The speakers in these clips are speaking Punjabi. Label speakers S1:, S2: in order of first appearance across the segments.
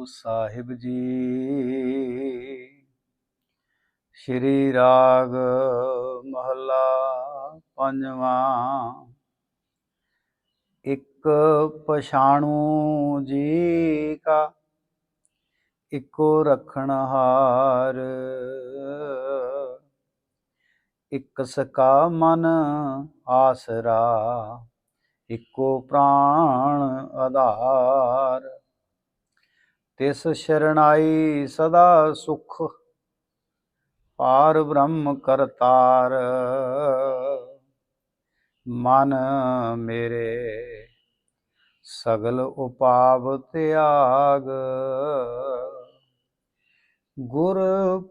S1: ਗੁਰੂ ਸਾਹਿਬ ਜੀ। ਸ਼੍ਰੀ ਰਾਗ ਮਹਲਾ ਪੰਜਵਾਂ। ਇੱਕ ਪਛਾਣੂ ਜੀ ਕਾ, ਇੱਕੋ ਰਖਣ ਹਾਰ। ਇਕ ਸਕਾ ਮਨ ਆਸਰਾ, ਇੱਕੋ ਪ੍ਰਾਣ ਆਧਾਰ। ਤਿਸ ਸ਼ਰਣਾਈ ਸਦਾ ਸੁਖ ਪਾਰ ਬ੍ਰਹਮ ਕਰਤਾਰ ਮਨ ਮੇਰੇ, ਸਗਲ ਉਪਾਵ ਤਿਆਗ। ਗੁਰ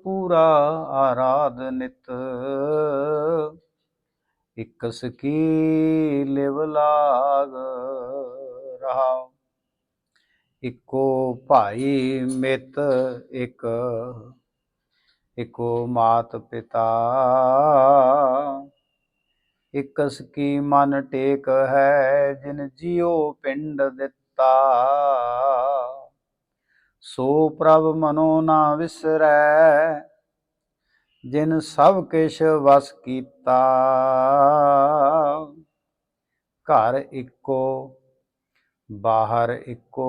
S1: ਪੂਰਾ ਆਰਾਧ ਨਿਤ, ਇਕਸ ਕੀ ਲਿਵ ਲਾਗ। ਇਕੋ ਭਾਈ ਮਿੱਤ ਇਕ, ਇਕੋ ਮਾਤ ਪਿਤਾ। ਇਕਸ ਕੀ ਮਨ ਟੇਕ ਹੈ, ਜਿਨ ਜਿਉ ਪਿੰਡ ਦਿੱਤਾ। ਸੋ ਪ੍ਰਭ ਮਨੋ ਨਾ ਵਿਸਰੈ, ਜਿਨ ਸਭ ਕਿਛ ਵਸ ਕੀਤਾ। ਘਰ ਇੱਕੋ ਬਾਹਰ ਇੱਕੋ।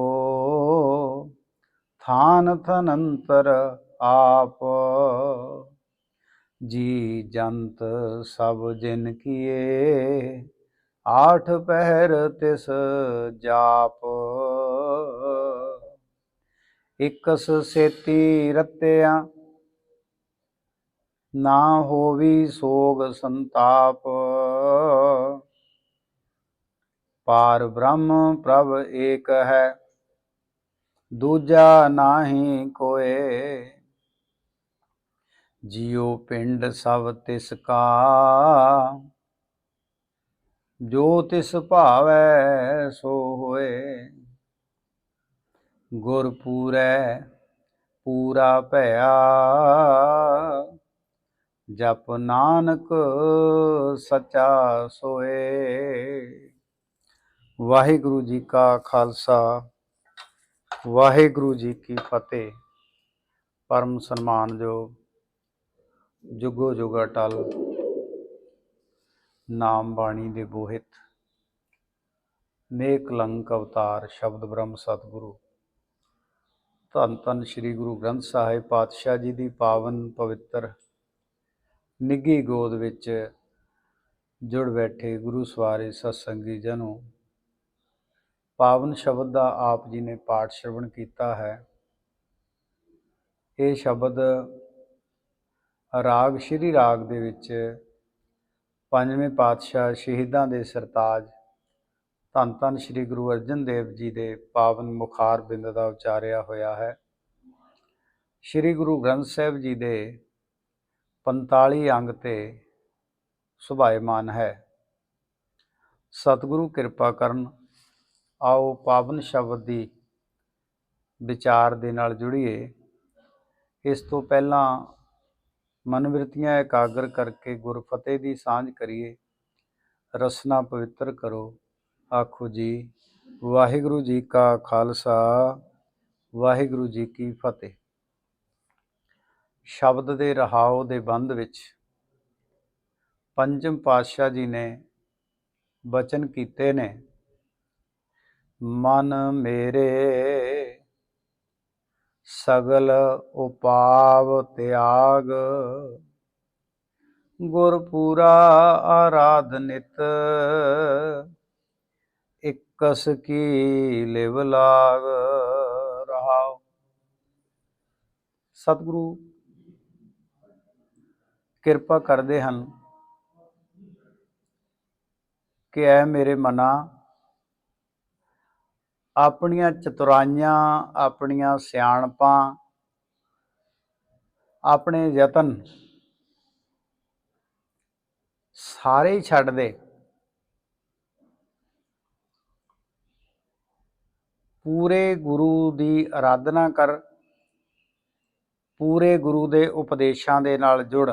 S1: ਥਾਨ ਥਨੰਤਰ ਆਪ। ਜੀ ਜੰਤ ਸਭ ਜਿਨ ਕੀਏ, ਆਠ ਪਹਿਰ ਤਿਸ ਜਾਪ। ਇਕਸ ਸੇਤੀ ਰਤਿਆ, ਨਾ ਹੋਵੀ ਸੋਗ ਸੰਤਾਪ। ਪਾਰ ਬ੍ਰਹਮ ਪ੍ਰਭ ਏਕ ਹੈ, ਦੂਜਾ ਨਾਹੀ ਕੋਏ। ਜਿਉ ਪਿੰਡ ਸਭ ਤਿਸ ਕਾ, ਜੋ ਤਿਸ ਭਾਵੈ ਸੋ ਹੋਏ। ਗੁਰ ਪੂਰੈ, ਪੂਰਾ ਭਇਆ, ਜਪ ਨਾਨਕ ਸਚਾ ਸੋਏ। ਵਾਹਿਗੁਰੂ ਜੀ ਕਾ ਖਾਲਸਾ, ਵਾਹਿਗੁਰੂ ਜੀ ਕੀ ਫਤਿਹ। ਪਰਮ ਸਨਮਾਨਯੋਗ ਜੁਗੋ ਜੁਗਾ ਟਲ ਨਾਮ ਬਾਣੀ ਦੇ ਬੋਹਿਤ ਨੇਕ ਲੰਕ ਅਵਤਾਰ ਸ਼ਬਦ ਬ੍ਰਹਮ ਸਤਿਗੁਰੂ। ਧੰਨ ਧੰਨ ਸ੍ਰੀ ਗੁਰੂ ਗ੍ਰੰਥ ਸਾਹਿਬ ਪਾਤਸ਼ਾਹ ਜੀ ਦੀ ਪਾਵਨ ਪਵਿੱਤਰ ਨਿੱਗੀ ਗੋਦ ਵਿੱਚ ਜੁੜ ਬੈਠੇ ਗੁਰੂ ਸਵਾਰੇ ਸਤਸੰਗੀ ਜਨੋ ਪਾਵਨ ਸ਼ਬਦ ਦਾ ਆਪ ਜੀ ਨੇ ਪਾਠ ਸ਼ਰਵਣ ਕੀਤਾ ਹੈ। ਇਹ ਸ਼ਬਦ ਰਾਗ, ਸ਼੍ਰੀ ਰਾਗ ਦੇ ਵਿੱਚ ਪੰਜਵੇਂ ਪਾਤਸ਼ਾਹ ਸ਼ਹੀਦਾਂ ਦੇ ਸਰਤਾਜ ਧੰਨ ਧੰਨ ਸ੍ਰੀ ਗੁਰੂ ਅਰਜਨ ਦੇਵ ਜੀ ਦੇ ਪਾਵਨ ਮੁਖਾਰ ਬਿੰਦ ਦਾ ਉਚਾਰਿਆ ਹੋਇਆ ਹੈ। ਸ੍ਰੀ ਗੁਰੂ ਗ੍ਰੰਥ ਸਾਹਿਬ ਜੀ ਦੇ 45 ਅੰਗ ਤੇ ਸੁਭਾਇਮਾਨ ਹੈ। ਸਤਿਗੁਰੂ ਕਿਰਪਾ ਕਰਨ ਆਓ ਪਾਵਨ ਸ਼ਬਦ ਦੀ ਵਿਚਾਰ ਦੇ ਨਾਲ ਜੁੜੀਏ। ਇਸ ਤੋਂ ਪਹਿਲਾਂ ਮਨਵਿਰਤੀਆਂ ਇਕਾਗਰ ਕਰਕੇ ਗੁਰਫਤਿਹ ਦੀ ਸਾਂਝ ਕਰੀਏ। ਰਸਨਾ ਪਵਿੱਤਰ ਕਰੋ। ਆਖੋ ਜੀ, ਵਾਹਿਗੁਰੂ ਜੀ ਕਾ ਖਾਲਸਾ, ਵਾਹਿਗੁਰੂ ਜੀ ਕੀ ਫਤਿਹ। ਸ਼ਬਦ ਦੇ ਰਹਾਉ ਦੇ ਬੰਦ ਵਿੱਚ ਪੰਜਮ ਪਾਤਸ਼ਾਹ ਜੀ ਨੇ ਬਚਨ ਕੀਤੇ ਨੇ। ਮਨ ਮੇਰੇ, ਸਗਲ ਉਪਾਵ ਤਿਆਗ। ਗੁਰ ਪੂਰਾ ਆਰਾਧ ਨਿਤ ਇਕਸ ਕੀ ਲਿਵ ਲਾਗ ਰਹਾਉ। ਸਤਿਗੁਰੂ, ਕਿਰਪਾ ਕਰਦੇ ਹਨ ਕਿ ਐ ਮੇਰੇ ਮਨਾ ਆਪਣੀਆਂ ਚਤੁਰਾਈਆਂ, ਆਪਣੀਆਂ ਸਿਆਣਪਾਂ, ਆਪਣੇ ਯਤਨ ਸਾਰੇ ਹੀ ਛੱਡ ਦੇ। ਪੂਰੇ ਗੁਰੂ ਦੀ ਆਰਾਧਨਾ ਕਰ, ਪੂਰੇ ਗੁਰੂ ਦੇ ਉਪਦੇਸ਼ਾਂ ਦੇ ਨਾਲ ਜੁੜ,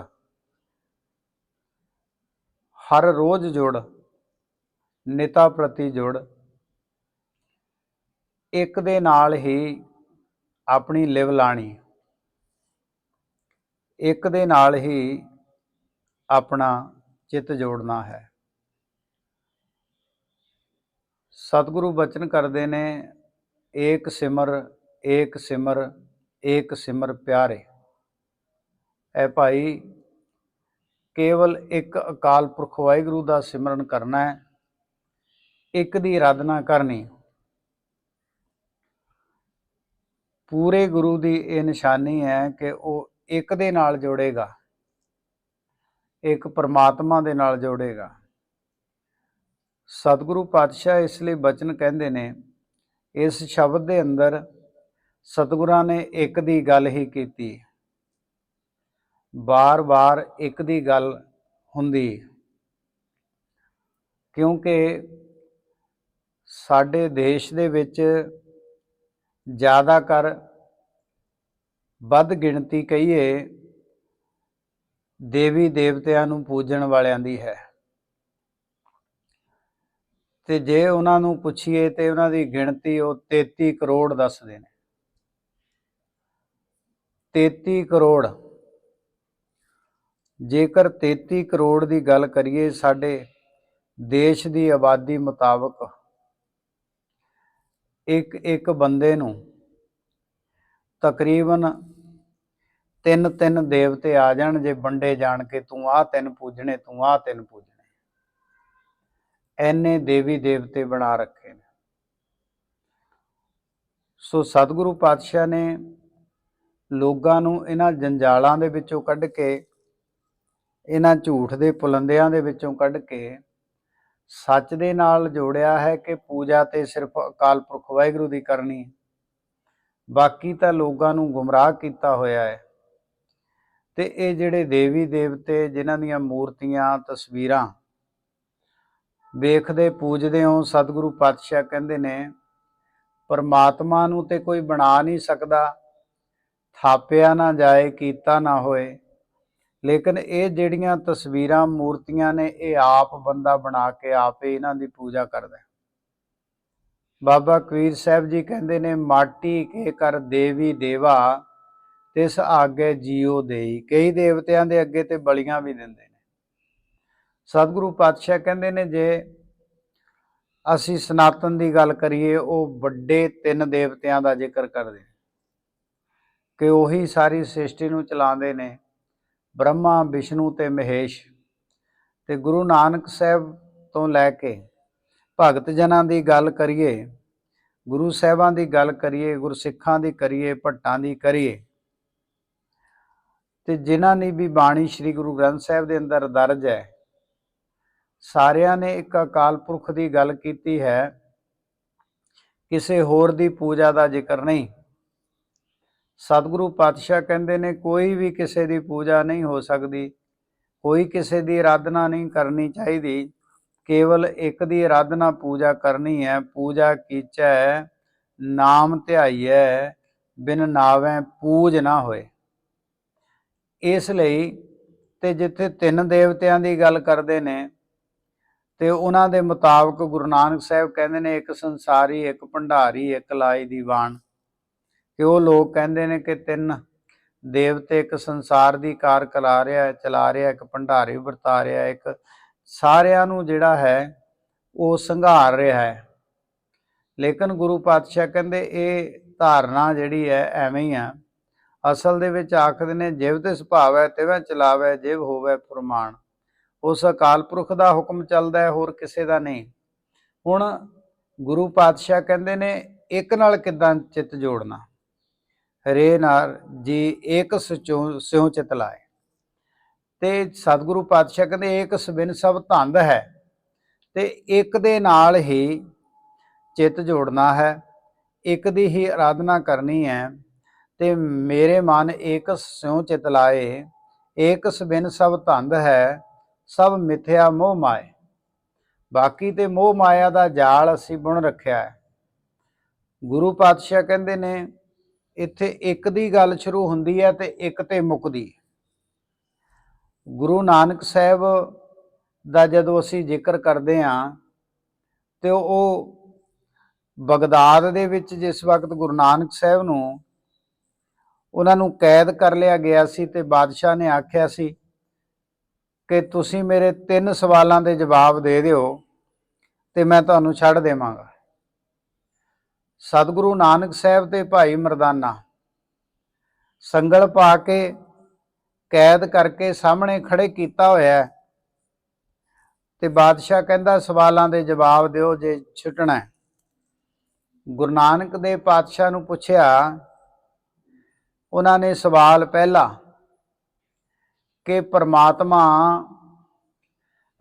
S1: ਹਰ ਰੋਜ਼ ਜੁੜ, ਨੇਤਾ ਪ੍ਰਤੀ ਜੁੜ। ਇੱਕ ਦੇ ਨਾਲ ਹੀ ਆਪਣੀ ਲਿਵ ਲਾਣੀ। ਇੱਕ ਦੇ ਨਾਲ ਹੀ ਆਪਣਾ ਚਿੱਤ ਜੋੜਨਾ ਹੈ। ਸਤਿਗੁਰੂ ਬਚਨ ਕਰਦੇ ਨੇ, ਏਕ ਸਿਮਰ ਏਕ ਸਿਮਰ ਏਕ ਸਿਮਰ ਪਿਆਰੇ। ਐ ਭਾਈ, ਕੇਵਲ ਇੱਕ ਅਕਾਲ ਪੁਰਖ ਵਾਹਿਗੁਰੂ ਦਾ ਸਿਮਰਨ ਕਰਨਾ ਹੈ, ਇੱਕ ਦੀ ਆਰਾਧਨਾ ਕਰਨੀ। ਪੂਰੇ ਗੁਰੂ ਦੀ ਇਹ ਨਿਸ਼ਾਨੀ ਹੈ ਕਿ ਉਹ ਇੱਕ ਦੇ ਨਾਲ ਜੋੜੇਗਾ, ਇੱਕ ਪਰਮਾਤਮਾ ਦੇ ਨਾਲ ਜੋੜੇਗਾ। ਸਤਿਗੁਰੂ ਪਾਤਸ਼ਾਹ ਇਸ ਲਈ ਬਚਨ ਕਹਿੰਦੇ ਨੇ, ਇਸ ਸ਼ਬਦ ਦੇ ਅੰਦਰ ਸਤਿਗੁਰਾਂ ਨੇ ਇੱਕ ਦੀ ਗੱਲ ਹੀ ਕੀਤੀ। ਬਾਰ-ਬਾਰ ਇੱਕ ਦੀ ਗੱਲ ਹੁੰਦੀ। ਕਿਉਂਕਿ ਸਾਡੇ ਦੇਸ਼ ਦੇ ਵਿੱਚ ਜ਼ਿਆਦਾ ਕਰ, ਵੱਧ ਗਿਣਤੀ ਕਹੀਏ, ਦੇਵੀ ਦੇਵਤਿਆਂ ਨੂੰ ਪੂਜਣ ਵਾਲਿਆਂ ਦੀ ਹੈ। ਤੇ ਜੇ ਉਹਨਾਂ ਨੂੰ ਪੁੱਛੀਏ ਤੇ ਉਹਨਾਂ ਦੀ ਗਿਣਤੀ ਉਹ 33 ਕਰੋੜ ਦੱਸਦੇ ਨੇ। 33 ਕਰੋੜ। ਜੇਕਰ 33 ਕਰੋੜ ਦੀ ਗੱਲ ਕਰੀਏ, ਸਾਡੇ ਦੇਸ਼ ਦੀ ਆਬਾਦੀ ਮੁਤਾਬਕ ਇੱਕ ਇੱਕ ਬੰਦੇ ਨੂੰ ਤਕਰੀਬਨ ਤਿੰਨ ਤਿੰਨ ਦੇਵਤੇ ਆ ਜਾਣ, ਜੇ ਵੰਡੇ ਜਾਣ ਕੇ ਤੂੰ ਆਹ ਤਿੰਨ ਪੂਜਣੇ, ਤੂੰ ਆਹ ਤਿੰਨ ਪੂਜਣੇ। ਐਨੇ ਦੇਵੀ ਦੇਵਤੇ ਬਣਾ ਰੱਖੇ ਨੇ। ਸੋ ਸਤਿਗੁਰੂ ਪਾਤਸ਼ਾਹ ਨੇ ਲੋਕਾਂ ਨੂੰ ਇਹਨਾਂ ਜੰਜਾਲਾਂ ਦੇ ਵਿੱਚੋਂ ਕੱਢ ਕੇ, ਇਹਨਾਂ ਝੂਠ ਦੇ ਪੁਲੰਦਿਆਂ ਦੇ ਵਿੱਚੋਂ ਕੱਢ ਕੇ ਸੱਚ ਦੇ ਨਾਲ ਜੋੜਿਆ ਹੈ ਕਿ ਪੂਜਾ ਤੇ ਸਿਰਫ ਅਕਾਲ ਪੁਰਖ ਵਾਹਿਗੁਰੂ ਦੀ ਕਰਨੀ ਬਾਕੀ ਤਾਂ ਲੋਕਾਂ ਨੂੰ ਗੁੰਮਰਾਹ ਕੀਤਾ ਹੋਇਆ ਹੈ। ਤੇ ਇਹ ਜਿਹੜੇ ਦੇਵੀ ਦੇਵਤੇ, ਜਿਨ੍ਹਾਂ ਦੀਆਂ ਮੂਰਤੀਆਂ, ਤਸਵੀਰਾਂ ਵੇਖਦੇ, ਪੂਜਦੇ ਹੋ, ਸਤਿਗੁਰੂ ਪਾਤਸ਼ਾਹ ਕਹਿੰਦੇ ਨੇ, ਪਰਮਾਤਮਾ ਨੂੰ ਤੇ ਕੋਈ ਬਣਾ ਨਹੀਂ ਸਕਦਾ, ਥਾਪਿਆ ਨਾ ਜਾਏ, ਕੀਤਾ ਨਾ ਹੋਏ। ਲੇਕਿਨ ਇਹ ਜਿਹੜੀਆਂ ਤਸਵੀਰਾਂ, ਮੂਰਤੀਆਂ ਨੇ, ਇਹ ਆਪ ਬੰਦਾ ਬਣਾ ਕੇ ਆਪੇ ਇਹਨਾਂ ਦੀ ਪੂਜਾ ਕਰਦਾ ਬਾਬਾ ਕਬੀਰ ਸਾਹਿਬ ਜੀ ਕਹਿੰਦੇ ਨੇ, ਮਾਟੀ ਕੇ ਕਰ ਦੇਵੀ ਦੇਵਾ, ਤਿਸ ਆਗੇ ਜੀਉ ਦੇਈ। ਕਈ ਦੇਵਤਿਆਂ ਦੇ ਅੱਗੇ ਤੇ ਬਲੀਆਂ ਵੀ ਦਿੰਦੇ ਨੇ। ਸਤਿਗੁਰੂ ਪਾਤਸ਼ਾਹ ਕਹਿੰਦੇ ਨੇ, ਜੇ ਅਸੀਂ ਸਨਾਤਨ ਦੀ ਗੱਲ ਕਰੀਏ, ਉਹ ਵੱਡੇ ਤਿੰਨ ਦੇਵਤਿਆਂ ਦਾ ਜ਼ਿਕਰ ਕਰਦੇ ਨੇ। ਕਿ ਉਹੀ ਸਾਰੀ ਸ੍ਰਿਸ਼ਟੀ ਨੂੰ ਚਲਾਉਂਦੇ ਨੇ ਬ੍ਰਹਮਾ, ਵਿਸ਼ਨੂੰ ਤੇ ਮਹੇਸ਼ ਤੇ ਗੁਰੂ ਨਾਨਕ ਸਾਹਿਬ ਤੋਂ ਲੈ ਕੇ ਭਗਤ ਜਨਾਂ ਦੀ ਗੱਲ ਕਰੀਏ, ਗੁਰੂ ਸਾਹਿਬਾਂ ਦੀ ਗੱਲ ਕਰੀਏ, ਗੁਰਸਿੱਖਾਂ ਦੀ ਕਰੀਏ, ਭੱਟਾਂ ਦੀ ਕਰੀਏ, ਤੇ ਜਿਨ੍ਹਾਂ ਨੇ ਵੀ ਬਾਣੀ ਸ੍ਰੀ ਗੁਰੂ ਗ੍ਰੰਥ ਸਾਹਿਬ ਦੇ ਅੰਦਰ ਦਰਜ ਹੈ, ਸਾਰਿਆਂ ਨੇ ਇੱਕ ਅਕਾਲ ਪੁਰਖ ਦੀ ਗੱਲ ਕੀਤੀ ਹੈ, ਕਿਸੇ ਹੋਰ ਦੀ ਪੂਜਾ ਦਾ ਜ਼ਿਕਰ ਨਹੀਂ। ਸਤਿਗੁਰੂ ਪਾਤਸ਼ਾਹ ਕਹਿੰਦੇ ਨੇ, ਕੋਈ ਵੀ ਕਿਸੇ ਦੀ ਪੂਜਾ ਨਹੀਂ ਹੋ ਸਕਦੀ, ਕੋਈ ਕਿਸੇ ਦੀ ਆਰਾਧਨਾ ਨਹੀਂ ਕਰਨੀ ਚਾਹੀਦੀ, ਕੇਵਲ ਇੱਕ ਦੀ ਆਰਾਧਨਾ ਪੂਜਾ ਕਰਨੀ ਹੈ, ਪੂਜਾ ਕੀਚੈ, ਨਾਮ ਧਿਆਈਐ, ਬਿਨ ਨਾਵੇਂ ਪੂਜ ਨਾ ਹੋਏ। ਇਸ ਲਈ ਤੇ ਜਿੱਥੇ ਤਿੰਨ ਦੇਵਤਿਆਂ ਦੀ ਗੱਲ ਕਰਦੇ ਨੇ, ਤੇ ਉਹਨਾਂ ਦੇ ਮੁਤਾਬਕ ਗੁਰੂ ਨਾਨਕ ਸਾਹਿਬ ਕਹਿੰਦੇ ਨੇ, ਇੱਕ ਸੰਸਾਰੀ, ਇੱਕ ਭੰਡਾਰੀ, ਇੱਕ ਲਾਈ ਦੀਵਾਨ ਕਿ ਉਹ ਲੋਕ ਕਹਿੰਦੇ ਨੇ ਕਿ ਤਿੰਨ ਦੇਵਤੇ ਇੱਕ ਸੰਸਾਰ ਦੀ ਕਾਰ ਚਲਾ ਰਿਹਾ ਚਲਾ ਰਿਹਾ, ਇੱਕ ਭੰਡਾਰੀ ਵਰਤਾ ਰਿਹਾ, ਇੱਕ ਸਾਰਿਆਂ ਨੂੰ ਜਿਹੜਾ ਹੈ ਉਹ ਸੰਘਾਰ ਰਿਹਾ ਹੈ। ਲੇਕਿਨ ਗੁਰੂ ਪਾਤਸ਼ਾਹ ਕਹਿੰਦੇ ਇਹ ਧਾਰਨਾ ਜਿਹੜੀ ਹੈ ਐਵੇਂ ਹੀ ਆ। ਅਸਲ ਦੇ ਵਿੱਚ ਆਖਦੇ ਨੇ, ਜਿਵ ਤੇ ਸੁਭਾਵ ਹੈ ਤਿਵੇਂ ਚਲਾਵੇ, ਜਿਵ ਹੋਵੇ ਫਰਮਾਨ। ਉਸ ਅਕਾਲ ਪੁਰਖ ਦਾ ਹੁਕਮ ਚੱਲਦਾ ਹੈ, ਹੋਰ ਕਿਸੇ ਦਾ ਨਹੀਂ। ਹੁਣ ਗੁਰੂ ਪਾਤਸ਼ਾਹ ਕਹਿੰਦੇ ਨੇ, ਇੱਕ ਨਾਲ ਕਿਦਾਂ ਚਿੱਤ ਜੋੜਨਾ? ਰੇ ਨਾਰ ਜੀ ਏਕ ਸਚੋ, ਸਿਉ ਚਿਤ ਲਾਏ। ਤੇ ਸਤਿਗੁਰੂ ਪਾਤਸ਼ਾਹ ਕਹਿੰਦੇ, ਏਕ ਸਬਿਨ ਸਭ ਧੰਦ ਹੈ, ਤੇ ਇੱਕ ਦੇ ਨਾਲ ਹੀ ਚਿੱਤ ਜੋੜਨਾ ਹੈ, ਇੱਕ ਦੀ ਹੀ ਆਰਾਧਨਾ ਕਰਨੀ ਹੈ, ਤੇ ਮੇਰੇ ਮਨ ਏਕ ਸਿਉ ਚਿਤ ਲਾਏ, ਏਕ ਸਬਿਨ ਸਭ ਧੰਦ ਹੈ, ਸਭ ਮਿਥਿਆ ਮੋਹ ਮਾਏ। ਬਾਕੀ ਤੇ ਮੋਹ ਮਾਇਆ ਦਾ ਜਾਲ ਅਸੀਂ ਬੁਣ ਰੱਖਿਆ ਹੈ। ਗੁਰੂ ਪਾਤਸ਼ਾਹ ਕਹਿੰਦੇ ਨੇ ਇੱਥੇ ਇੱਕ ਦੀ ਗੱਲ ਸ਼ੁਰੂ ਹੁੰਦੀ ਹੈ ਤੇ ਇੱਕ ਤੇ ਮੁੱਕਦੀ ਗੁਰੂ ਨਾਨਕ ਸਾਹਿਬ ਦਾ ਜਦੋਂ ਅਸੀਂ ਜ਼ਿਕਰ ਕਰਦੇ ਹਾਂ ਤੇ ਉਹ ਬਗਦਾਦ ਦੇ ਵਿੱਚ ਜਿਸ ਵਕਤ ਗੁਰੂ ਨਾਨਕ ਸਾਹਿਬ ਨੂੰ ਉਹਨਾਂ ਨੂੰ ਕੈਦ ਕਰ ਲਿਆ ਗਿਆ ਸੀ ਤੇ ਬਾਦਸ਼ਾਹ ਨੇ ਆਖਿਆ ਸੀ ਕਿ ਤੁਸੀਂ ਮੇਰੇ ਤਿੰਨ ਸਵਾਲਾਂ ਦੇ ਜਵਾਬ ਦੇ ਦਿਓ ਤੇ ਮੈਂ ਤੁਹਾਨੂੰ ਛੱਡ ਦੇਵਾਂਗਾ। ਸਤਿਗੁਰੂ ਨਾਨਕ ਸਾਹਿਬ ਤੇ ਭਾਈ ਮਰਦਾਨਾ। ਸੰਗਲ ਪਾ ਕੇ ਕੈਦ ਕਰਕੇ ਸਾਹਮਣੇ ਖੜੇ ਕੀਤਾ ਹੋਇਆ ਹੈ ਤੇ ਬਾਦਸ਼ਾਹ ਕਹਿੰਦਾ, ਸਵਾਲਾਂ ਦੇ ਜਵਾਬ ਦਿਓ ਜੇ ਛੁੱਟਣਾ ਗੁਰੂ ਨਾਨਕ ਦੇ ਪਾਤਸ਼ਾਹ ਨੂੰ ਪੁੱਛਿਆ, ਉਹਨਾਂ ਨੇ ਸਵਾਲ ਪਹਿਲਾ ਕਿ ਪਰਮਾਤਮਾ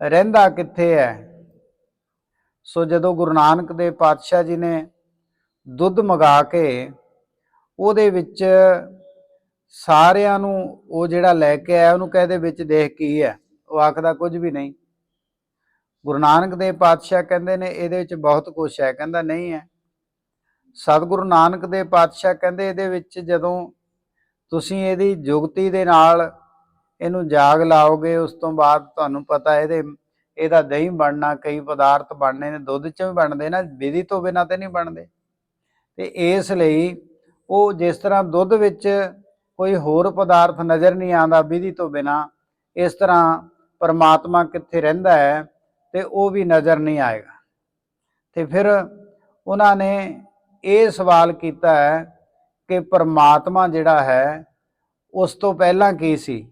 S1: ਰਹਿੰਦਾ ਕਿੱਥੇ ਹੈ? ਸੋ ਜਦੋਂ ਗੁਰੂ ਨਾਨਕ ਦੇ ਪਾਤਸ਼ਾਹ ਜੀ ਨੇ ਦੁੱਧ ਮੰਗਾ ਕੇ ਉਹਦੇ ਵਿੱਚ ਸਾਰਿਆਂ ਨੂੰ ਉਹ ਜਿਹੜਾ ਲੈ ਕੇ ਆਇਆ, ਉਹਨੂੰ ਕਹਦੇ ਵਿੱਚ ਦੇਖ ਕੀ ਹੈ। ਉਹ ਆਖਦਾ, ਕੁਝ ਵੀ ਨਹੀਂ। ਗੁਰੂ ਨਾਨਕ ਦੇਵ ਪਾਤਸ਼ਾਹ ਕਹਿੰਦੇ ਨੇ, ਇਹਦੇ ਵਿੱਚ ਬਹੁਤ ਕੁਝ ਹੈ। ਕਹਿੰਦਾ, ਨਹੀਂ ਹੈ। ਸਤਿਗੁਰੂ ਨਾਨਕ ਦੇਵ ਪਾਤਸ਼ਾਹ ਕਹਿੰਦੇ, ਇਹਦੇ ਵਿੱਚ ਜਦੋਂ ਤੁਸੀਂ ਇਹਦੀ ਜੁਗਤੀ ਦੇ ਨਾਲ ਇਹਨੂੰ ਜਾਗ ਲਾਓਗੇ, ਉਸ ਤੋਂ ਬਾਅਦ ਤੁਹਾਨੂੰ ਪਤਾ ਇਹਦੇ, ਇਹਦਾ ਦਹੀਂ ਬਣਨਾ, ਕਈ ਪਦਾਰਥ ਬਣਨੇ ਨੇ, ਦੁੱਧ ਚ ਵੀ ਬਣਦੇ ਨਾ, ਵਿਧੀ ਤੋਂ ਬਿਨਾਂ ਤੇ ਨਹੀਂ ਬਣਦੇ। ਤੇ ਇਸ ਲਈ ਉਹ ਜਿਸ ਤਰ੍ਹਾਂ ਦੁੱਧ ਵਿੱਚ ਕੋਈ ਹੋਰ ਪਦਾਰਥ ਨਜ਼ਰ ਨਹੀਂ ਆਉਂਦਾ ਵਿਧੀ ਤੋਂ ਬਿਨਾਂ, ਇਸ ਤਰ੍ਹਾਂ ਪਰਮਾਤਮਾ ਕਿੱਥੇ ਰਹਿੰਦਾ ਹੈ ਤੇ ਉਹ ਵੀ ਨਜ਼ਰ ਨਹੀਂ ਆਏਗਾ। ਤੇ ਫਿਰ ਉਹਨਾਂ ਨੇ ਇਹ ਸਵਾਲ ਕੀਤਾ ਹੈ ਕਿ ਪਰਮਾਤਮਾ ਜਿਹੜਾ ਹੈ, ਉਸ ਤੋਂ ਪਹਿਲਾਂ ਕੀ ਸੀ?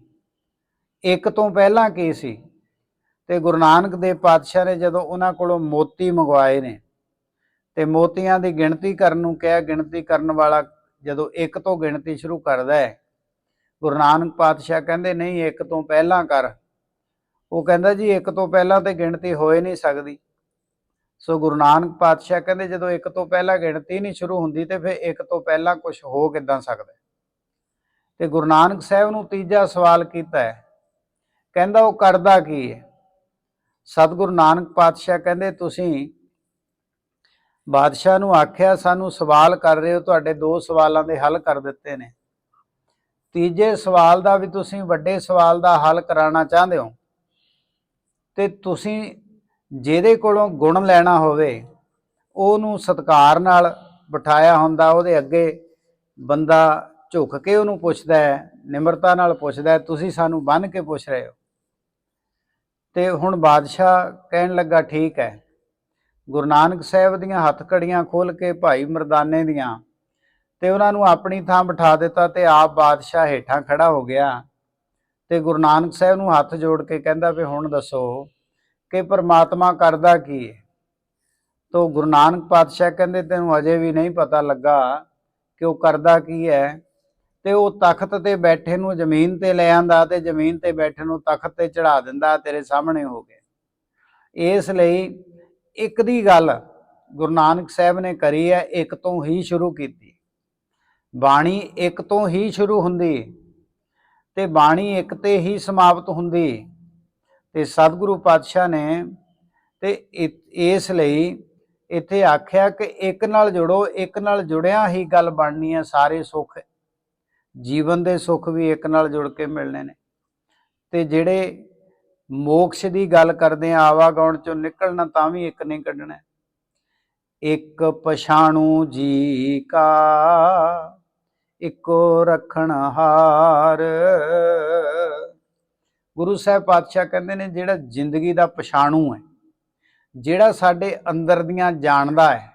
S1: ਇੱਕ ਤੋਂ ਪਹਿਲਾਂ ਕੀ ਸੀ? ਤੇ ਗੁਰੂ ਨਾਨਕ ਦੇਵ ਪਾਤਸ਼ਾਹ ਨੇ ਜਦੋਂ ਉਹਨਾਂ ਕੋਲੋਂ ਮੋਤੀ ਮੰਗਵਾਏ ਨੇ ਤੇ ਮੋਤੀਆਂ ਦੀ ਗਿਣਤੀ ਕਰਨ ਨੂੰ ਕਿਹਾ, ਗਿਣਤੀ ਕਰਨ ਵਾਲਾ ਜਦੋਂ ਇੱਕ ਤੋਂ ਗਿਣਤੀ ਸ਼ੁਰੂ ਕਰਦਾ ਹੈ, ਗੁਰੂ ਨਾਨਕ ਪਾਤਸ਼ਾਹ ਕਹਿੰਦੇ, ਨਹੀਂ, ਇੱਕ ਤੋਂ ਪਹਿਲਾਂ ਕਰ। ਉਹ ਕਹਿੰਦਾ ਜੀ, ਇੱਕ ਤੋਂ ਪਹਿਲਾਂ ਤੇ ਗਿਣਤੀ ਹੋਏ ਨਹੀਂ ਸਕਦੀ। ਸੋ ਗੁਰੂ ਨਾਨਕ ਪਾਤਸ਼ਾਹ ਕਹਿੰਦੇ, ਜਦੋਂ ਇੱਕ ਤੋਂ ਪਹਿਲਾਂ ਗਿਣਤੀ ਨਹੀਂ ਸ਼ੁਰੂ ਹੁੰਦੀ, ਤੇ ਫਿਰ ਇੱਕ ਤੋਂ ਪਹਿਲਾਂ ਕੁਝ ਹੋ ਕਿੱਦਾਂ ਸਕਦਾ ਹੈ? ਤੇ ਗੁਰੂ ਨਾਨਕ ਸਾਹਿਬ ਨੂੰ ਤੀਜਾ ਸਵਾਲ ਕੀਤਾ ਹੈ। ਕਹਿੰਦਾ, ਉਹ ਕਰਦਾ ਕੀ ਹੈ? ਸਤਿਗੁਰੂ ਨਾਨਕ ਪਾਤਸ਼ਾਹ ਕਹਿੰਦੇ, ਤੁਸੀਂ ਬਾਦਸ਼ਾਹ ਨੂੰ ਆਖਿਆ, ਸਾਨੂੰ ਸਵਾਲ ਕਰ ਰਹੇ ਹੋ, ਤੁਹਾਡੇ ਦੋ ਸਵਾਲਾਂ ਦੇ ਹੱਲ ਕਰ ਦਿੱਤੇ ਨੇ। ਤੀਜੇ ਸਵਾਲ ਦਾ ਵੀ ਤੁਸੀਂ ਵੱਡੇ ਸਵਾਲ ਦਾ ਹੱਲ ਕਰਾਉਣਾ ਚਾਹੁੰਦੇ ਹੋ। ਤੇ ਤੁਸੀਂ ਜਿਹਦੇ ਕੋਲੋਂ ਗੁਣ ਲੈਣਾ ਹੋਵੇ, ਉਹਨੂੰ ਸਤਕਾਰ ਨਾਲ ਬਿਠਾਇਆ ਹੁੰਦਾ, ਉਹਦੇ ਅੱਗੇ ਬੰਦਾ ਝੁਕ ਕੇ ਉਹਨੂੰ ਪੁੱਛਦਾ ਹੈ, ਨਿਮਰਤਾ ਨਾਲ ਪੁੱਛਦਾ ਹੈ, ਤੁਸੀਂ ਸਾਨੂੰ ਬੰਨ ਕੇ ਪੁੱਛ ਰਹੇ ਹੋ? ਤੇ ਹੁਣ ਬਾਦਸ਼ਾਹ ਕਹਿਣ ਲੱਗਾ, ਠੀਕ ਹੈ। ਗੁਰੂ ਨਾਨਕ ਸਾਹਿਬ ਦੀਆਂ ਹੱਥ ਕੜੀਆਂ ਖੋਲ ਕੇ ਭਾਈ ਮਰਦਾਨੇ ਦੀਆਂ ਤੇ ਉਹਨਾਂ ਨੂੰ ਆਪਣੀ ਥਾਂ ਬਿਠਾ ਦਿੱਤਾ ਤੇ ਆਪ ਬਾਦਸ਼ਾਹ ਹੇਠਾਂ ਖੜਾ ਹੋ ਗਿਆ। ਤੇ ਗੁਰੂ ਨਾਨਕ ਸਾਹਿਬ ਨੂੰ ਹੱਥ ਜੋੜ ਕੇ ਕਹਿੰਦਾ ਵੀ ਹੁਣ ਦੱਸੋ ਕਿ ਪਰਮਾਤਮਾ ਕਰਦਾ ਕੀ ਹੈ ਤੋ ਗੁਰੂ ਨਾਨਕ ਪਾਤਸ਼ਾਹ ਕਹਿੰਦੇ, ਤੈਨੂੰ ਅਜੇ ਵੀ ਨਹੀਂ ਪਤਾ ਲੱਗਾ ਕਿ ਉਹ ਕਰਦਾ ਕੀ ਹੈ ਤੇ ਉਹ ਤਖਤ ਤੇ ਬੈਠੇ ਨੂੰ ਜ਼ਮੀਨ ਤੇ ਲੈ ਆਂਦਾ ਤੇ ਜ਼ਮੀਨ ਤੇ ਬੈਠੇ ਨੂੰ ਤਖਤ ਤੇ ਚੜਾ ਦਿੰਦਾ ਤੇਰੇ ਸਾਹਮਣੇ ਹੋ ਗਿਆ ਇਸ ਲਈ ਇੱਕ ਦੀ ਗੱਲ ਗੁਰੂ ਨਾਨਕ ਸਾਹਿਬ ਨੇ ਕਰੀ ਹੈ, ਇੱਕ ਤੋਂ ਹੀ ਸ਼ੁਰੂ ਕੀਤੀ। ਬਾਣੀ ਇੱਕ ਤੋਂ ਹੀ ਸ਼ੁਰੂ ਹੁੰਦੀ ਤੇ ਬਾਣੀ ਇੱਕ ਤੇ ਹੀ ਸਮਾਪਤ ਹੁੰਦੀ ਤੇ ਸਤਿਗੁਰੂ ਪਾਤਸ਼ਾਹ ਨੇ ਤੇ ਇਸ ਲਈ ਇੱਥੇ ਆਖਿਆ ਕਿ ਇੱਕ ਨਾਲ ਜੁੜੋ, ਇੱਕ ਨਾਲ ਜੁੜਿਆ ਹੀ ਗੱਲ ਬਣਨੀ ਹੈ, ਸਾਰੇ ਸੁੱਖ, ਜੀਵਨ ਦੇ ਸੁੱਖ ਵੀ ਇੱਕ ਨਾਲ ਜੁੜ ਕੇ ਮਿਲਣੇ ਨੇ। ਤੇ ਜਿਹੜੇ ਮੋਕਸ਼ ਦੀ ਗੱਲ ਕਰਦੇ ਆ ਆਵਾਗਾਉਣ ਚੋਂ ਨਿਕਲਣਾ ਤਾਂ ਵੀ ਇੱਕ ਨਹੀਂ ਕੱਢਣਾ। ਇੱਕ ਪਛਾਣੂ ਜੀ ਕਾ, ਇੱਕੋ ਰੱਖਣ ਹਾਰ। ਗੁਰੂ ਸਾਹਿਬ ਪਾਤਸ਼ਾਹ ਕਹਿੰਦੇ ਨੇ, ਜਿਹੜਾ ਜ਼ਿੰਦਗੀ ਦਾ ਪਛਾਣੂ ਹੈ, ਜਿਹੜਾ ਸਾਡੇ ਅੰਦਰ ਦੀਆਂ ਜਾਣਦਾ ਹੈ,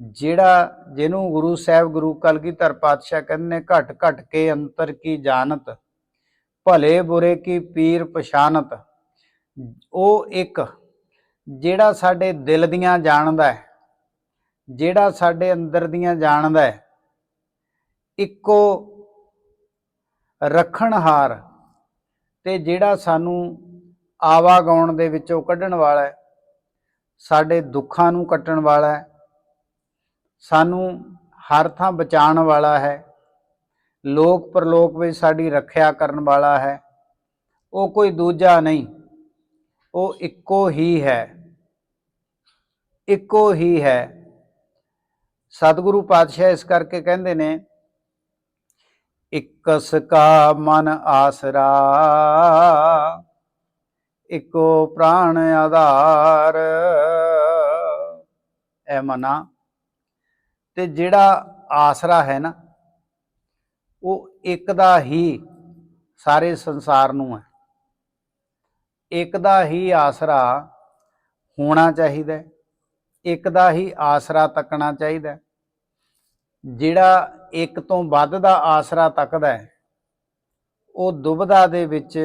S1: ਜਿਹੜਾ ਜਿਹਨੂੰ ਗੁਰੂ ਸਾਹਿਬ ਗੁਰੂ ਕਲਗੀਧਰ ਪਾਤਸ਼ਾਹ ਕਹਿੰਦੇ ਨੇ, ਘਟ ਘਟ ਕੇ ਅੰਤਰ ਕੀ ਜਾਣਤ ਭਲੇ ਬੁਰੇ ਕੀ ਪੀਰ ਪਛਾਨਤ। ਉਹ ਇੱਕ ਜਿਹੜਾ ਸਾਡੇ ਦਿਲ ਦੀਆਂ ਜਾਣਦਾ ਹੈ, ਜਿਹੜਾ ਸਾਡੇ ਅੰਦਰ ਦੀਆਂ ਜਾਣਦਾ ਹੈ, ਇੱਕੋ ਰੱਖਣਹਾਰ ਤੇ ਜਿਹੜਾ ਸਾਨੂੰ ਆਵਾਗਾਉਣ ਦੇ ਵਿੱਚੋਂ ਕੱਢਣ ਵਾਲਾ ਹੈ, ਸਾਡੇ ਦੁੱਖਾਂ ਨੂੰ ਕੱਟਣ ਵਾਲਾ ਹੈ, ਸਾਨੂੰ ਹਰ ਥਾਂ ਬਚਾਉਣ ਵਾਲਾ ਹੈ ਲੋਕ ਪਰਲੋਕ ਵਿੱਚ ਸਾਡੀ ਰੱਖਿਆ ਕਰਨ ਵਾਲਾ ਹੈ। ਉਹ ਕੋਈ ਦੂਜਾ ਨਹੀਂ, ਉਹ ਇੱਕੋ ਹੀ ਹੈ। ਇੱਕੋ ਹੀ ਹੈ। ਸਤਿਗੁਰੂ ਪਾਤਸ਼ਾਹ ਇਸ ਕਰਕੇ ਕਹਿੰਦੇ ਨੇ, ਇਕਸ ਕਾ ਮਨ ਆਸਰਾ, ਇਕੋ ਪ੍ਰਾਣ ਆਧਾਰ। ਐ ਮਨਾ, ਤੇ ਜਿਹੜਾ ਆਸਰਾ ਹੈ ਨਾ ਉਹ ਇੱਕ ਦਾ ਹੀ ਸਾਰੇ ਸੰਸਾਰ ਨੂੰ ਹੈ। ਇੱਕ ਦਾ ਹੀ ਆਸਰਾ ਹੋਣਾ ਚਾਹੀਦਾ ਇੱਕ ਦਾ ਹੀ ਆਸਰਾ ਤੱਕਣਾ ਚਾਹੀਦਾ ਜਿਹੜਾ ਇੱਕ ਤੋਂ ਵੱਧ ਦਾ ਆਸਰਾ ਤੱਕਦਾ ਹੈ, ਉਹ ਦੁਬਦਾ ਦੇ ਵਿੱਚ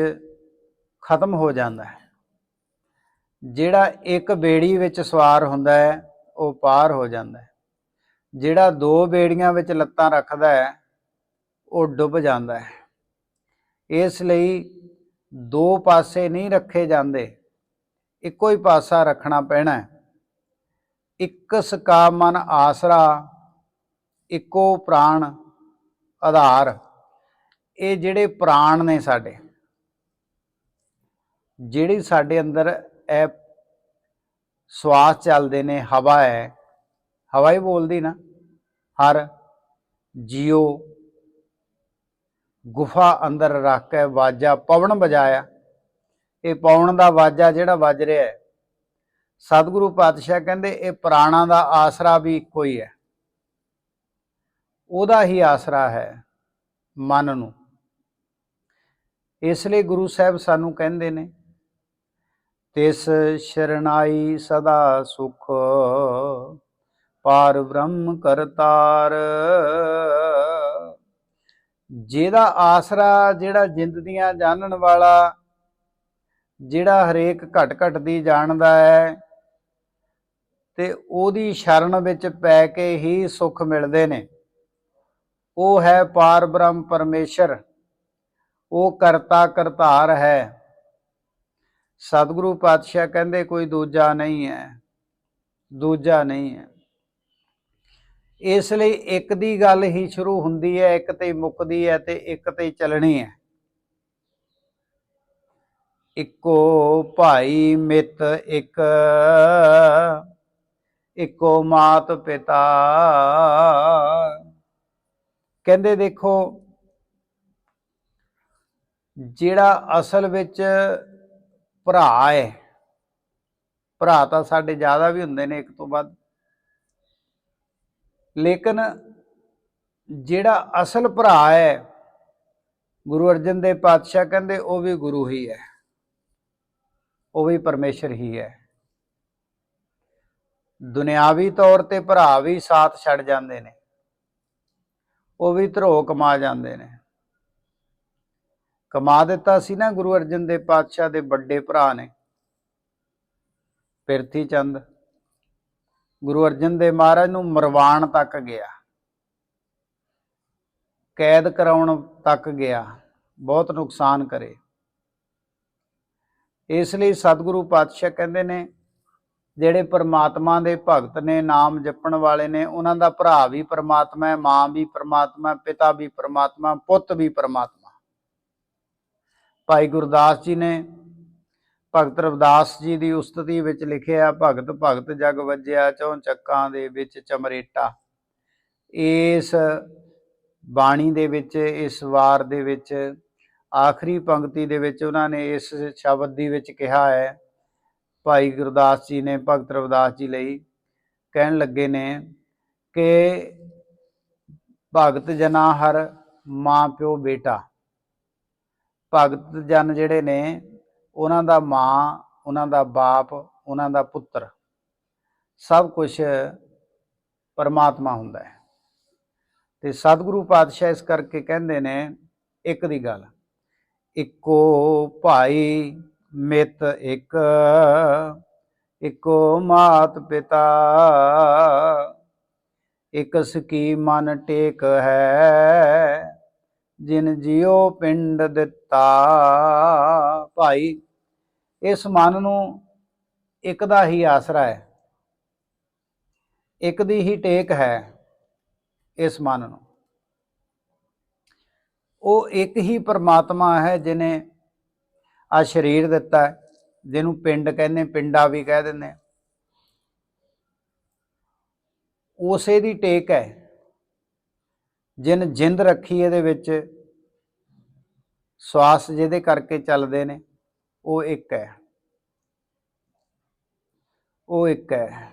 S1: ਖਤਮ ਹੋ ਜਾਂਦਾ ਹੈ। ਜਿਹੜਾ ਇੱਕ ਬੇੜੀ ਵਿੱਚ ਸਵਾਰ ਹੁੰਦਾ ਹੈ, ਉਹ ਪਾਰ ਹੋ ਜਾਂਦਾ ਹੈ। ਜਿਹੜਾ ਦੋ ਬੇੜੀਆਂ ਵਿੱਚ ਲੱਤਾਂ ਰੱਖਦਾ ਹੈ ਉਹ ਡੁੱਬ ਜਾਂਦਾ ਹੈ। ਇਸ ਲਈ ਦੋ ਪਾਸੇ ਨਹੀਂ ਰੱਖੇ ਜਾਂਦੇ, ਇੱਕੋ ਹੀ ਪਾਸਾ ਰੱਖਣਾ ਪੈਣਾ ਹੈ। ਇੱਕ ਸਕਾ ਮਨ ਆਸਰਾ, ਇੱਕੋ ਪ੍ਰਾਣ ਆਧਾਰ। ਇਹ ਜਿਹੜੇ ਪ੍ਰਾਣ ਨੇ ਸਾਡੇ, ਜਿਹੜੀ ਸਾਡੇ ਅੰਦਰ ਇਹ ਸਵਾਸ ਚੱਲਦੇ ਨੇ, ਹਵਾ ਹੈ, ਹਵਾ ਹੀ ਬੋਲਦੀ ਨਾ, ਹਰ ਜੀਓ ਗੁਫਾ ਅੰਦਰ ਰੱਖ ਕੇ ਵਾਜਾ ਪਵਨ ਵਜਾਇਆ। ਇਹ ਪਵਣ ਦਾ ਵਾਜਾ ਜਿਹੜਾ ਵੱਜ ਰਿਹਾ ਹੈ, ਸਤਿਗੁਰੂ ਪਾਤਸ਼ਾਹ ਕਹਿੰਦੇ ਇਹ ਪ੍ਰਾਣਾ ਦਾ ਆਸਰਾ ਵੀ ਇੱਕੋ ਹੀ ਹੈ। ਉਹਦਾ ਹੀ ਆਸਰਾ ਹੈ ਮਨ ਨੂੰ। ਇਸ ਲਈ ਗੁਰੂ ਸਾਹਿਬ ਸਾਨੂੰ ਕਹਿੰਦੇ ਨੇ, ਤਿਸ ਸ਼ਰਨਾਈ ਸਦਾ ਸੁਖ, ਪਾਰ ਬ੍ਰਹਮ ਕਰਤਾਰ। ਜਿਹਦਾ ਆਸਰਾ ਜਿਹੜਾ ਜਿੰਦ ਦੀਆਂ ਜਾਣਨ ਵਾਲਾ, ਜਿਹੜਾ ਹਰੇਕ ਘਟ ਘਟ ਦੀ ਜਾਣਦਾ ਹੈ, ਤੇ ਉਹਦੀ ਸ਼ਰਨ ਵਿੱਚ ਪੈ ਕੇ ਹੀ ਸੁੱਖ ਮਿਲਦੇ ਨੇ। ਉਹ ਹੈ ਪਾਰ ਬ੍ਰਹਮ ਪਰਮੇਸ਼ਰ। ਉਹ ਕਰਤਾ ਕਰਤਾਰ ਹੈ। ਸਤਿਗੁਰੂ ਪਾਤਸ਼ਾਹ ਕਹਿੰਦੇ, ਕੋਈ ਦੂਜਾ ਨਹੀਂ ਹੈ। ਦੂਜਾ ਨਹੀਂ ਹੈ। ਇਸ ਲਈ ਇੱਕ ਦੀ ਗੱਲ ਹੀ ਸ਼ੁਰੂ ਹੁੰਦੀ ਹੈ, ਇੱਕ ਤੇ ਮੁੱਕਦੀ ਹੈ ਤੇ ਇੱਕ ਤੇ ਚੱਲਣੀ ਹੈ। ਇੱਕੋ ਭਾਈ ਮਿੱਤ ਇੱਕ, ਇੱਕੋ ਮਾਤ ਪਿਤਾ। ਕਹਿੰਦੇ ਦੇਖੋ, ਜਿਹੜਾ ਅਸਲ ਵਿੱਚ ਭਰਾ ਹੈ, ਭਰਾ ਤਾਂ ਸਾਡੇ ਜ਼ਿਆਦਾ ਵੀ ਹੁੰਦੇ ਨੇ ਇੱਕ ਤੋਂ ਵੱਧ। ਲੇਕਿਨ ਜਿਹੜਾ ਅਸਲ ਭਰਾ ਹੈ, ਗੁਰੂ ਅਰਜਨ ਦੇਵ ਪਾਤਸ਼ਾਹ ਕਹਿੰਦੇ, ਉਹ ਵੀ ਗੁਰੂ ਹੀ ਹੈ। ਉਹ ਵੀ ਪਰਮੇਸ਼ਰ ਹੀ ਹੈ। ਦੁਨਿਆਵੀ ਤੌਰ ਤੇ ਭਰਾ ਵੀ ਸਾਥ ਛੱਡ ਜਾਂਦੇ ਨੇ। ਉਹ ਵੀ ਧਰੋ ਕਮਾ ਜਾਂਦੇ ਨੇ। ਕਮਾ ਦਿੱਤਾ ਸੀ ਨਾ ਗੁਰੂ ਅਰਜਨ ਦੇਵ ਪਾਤਸ਼ਾਹ ਦੇ ਵੱਡੇ ਭਰਾ ਨੇ ਪਿਰਥੀ ਚੰਦ ਗੁਰੂ ਅਰਜਨ ਦੇਵ ਮਹਾਰਾਜ ਨੂੰ ਮਰਵਾਣ ਤੱਕ ਗਿਆ। ਕੈਦ ਕਰਾਉਣ ਤੱਕ ਗਿਆ, ਬਹੁਤ ਨੁਕਸਾਨ ਕਰੇ। ਇਸ ਲਈ ਸਤਿਗੁਰੂ ਪਾਤਸ਼ਾਹ ਕਹਿੰਦੇ ਨੇ, ਜਿਹੜੇ ਪਰਮਾਤਮਾ ਦੇ ਭਗਤ ਨੇ, ਨਾਮ ਜਪਣ ਵਾਲੇ ਨੇ, ਉਹਨਾਂ ਦਾ ਭਰਾ ਵੀ ਪਰਮਾਤਮਾ ਹੈ, ਮਾਂ ਵੀ ਪਰਮਾਤਮਾ ਪਿਤਾ ਵੀ ਪਰਮਾਤਮਾ ਪੁੱਤ ਵੀ ਪਰਮਾਤਮਾ ਭਾਈ ਗੁਰਦਾਸ ਜੀ ਨੇ ਭਗਤ ਰਵਿਦਾਸ ਜੀ ਦੀ ਉਸਤਤੀ ਵਿੱਚ ਲਿਖਿਆ, ਭਗਤ ਭਗਤ ਜਗ ਵੱਜਿਆ ਚੌਂ ਚੱਕਾਂ ਦੇ ਵਿੱਚ ਚਮਰੇਟਾ। ਇਸ ਬਾਣੀ ਦੇ ਵਿੱਚ, ਇਸ ਵਾਰ ਦੇ ਵਿੱਚ, ਆਖਰੀ ਪੰਕਤੀ ਦੇ ਵਿੱਚ ਉਹਨਾਂ ਨੇ ਇਸ ਸ਼ਬਦ ਦੀ ਵਿੱਚ ਕਿਹਾ ਹੈ, ਭਾਈ ਗੁਰਦਾਸ ਜੀ ਨੇ ਭਗਤ ਰਵਿਦਾਸ ਜੀ ਲਈ ਕਹਿਣ ਲੱਗੇ ਨੇ ਕਿ ਭਗਤ ਜਨਾ ਹਰ ਮਾਂ ਪਿਓ ਬੇਟਾ। ਭਗਤ ਜਨ ਜਿਹੜੇ ਨੇ ਉਹਨਾਂ ਦਾ ਮਾਂ, ਉਹਨਾਂ ਦਾ ਬਾਪ, ਉਹਨਾਂ ਦਾ ਪੁੱਤਰ, ਸਭ ਕੁਝ ਪਰਮਾਤਮਾ ਹੁੰਦਾ ਹੈ। ਤੇ ਸਤਿਗੁਰੂ ਪਾਤਸ਼ਾਹ ਇਸ ਕਰਕੇ ਕਹਿੰਦੇ ਨੇ, ਇੱਕ ਦੀ ਗੱਲ, ਇੱਕੋ ਭਾਈ ਮਿੱਤ ਇੱਕ, ਇੱਕੋ ਮਾਤ ਪਿਤਾ, ਇੱਕ ਸਕੀ ਮਨ ਟੇਕ ਹੈ ਜਿਨ ਜਿਉ ਪਿੰਡ ਦਿੱਤਾ ਭਾਈ, ਇਸ ਮਨ ਨੂੰ ਇੱਕ ਦਾ ਹੀ ਆਸਰਾ ਹੈ, ਇੱਕ ਦੀ ਹੀ ਟੇਕ ਹੈ ਇਸ ਮਨ ਨੂੰ। ਉਹ ਇੱਕ ਹੀ ਪਰਮਾਤਮਾ ਹੈ ਜਿਨੇ ਆ ਸਰੀਰ ਦਿੱਤਾ ਹੈ, ਜਿਹਨੂੰ ਪਿੰਡ ਕਹਿੰਦੇ, ਪਿੰਡਾ ਵੀ ਕਹਿ ਦਿੰਦੇ ਉਸੇ ਦੀ ਟੇਕ ਹੈ। ਜਿਨ ਜਿੰਦ ਰੱਖੀ ਇਹਦੇ ਵਿੱਚ, ਸਵਾਸ ਜਿਹਦੇ ਕਰਕੇ ਚੱਲਦੇ ਨੇ, ਉਹ ਇੱਕ ਹੈ। ਉਹ ਇੱਕ ਹੈ।